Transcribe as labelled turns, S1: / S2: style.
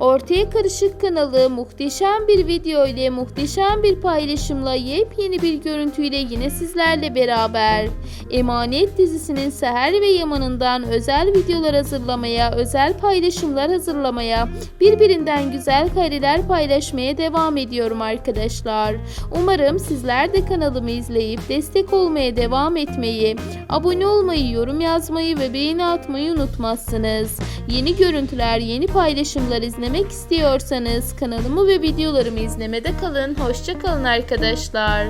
S1: Ortaya Karışık kanalı muhteşem bir video ile muhteşem bir paylaşımla yepyeni bir görüntüyle yine sizlerle beraber. Emanet dizisinin Seher ve Yaman'ından özel videolar hazırlamaya, özel paylaşımlar hazırlamaya, birbirinden güzel kareler paylaşmaya devam ediyorum arkadaşlar. Umarım sizler de kanalımı izleyip destek olmaya devam etmeyi, abone olmayı, yorum yazmayı ve beğeni atmayı unutmazsınız. Yeni görüntüler, yeni paylaşımlar izlemek istiyorsanız kanalımı ve videolarımı izlemede kalın. Hoşça kalın arkadaşlar.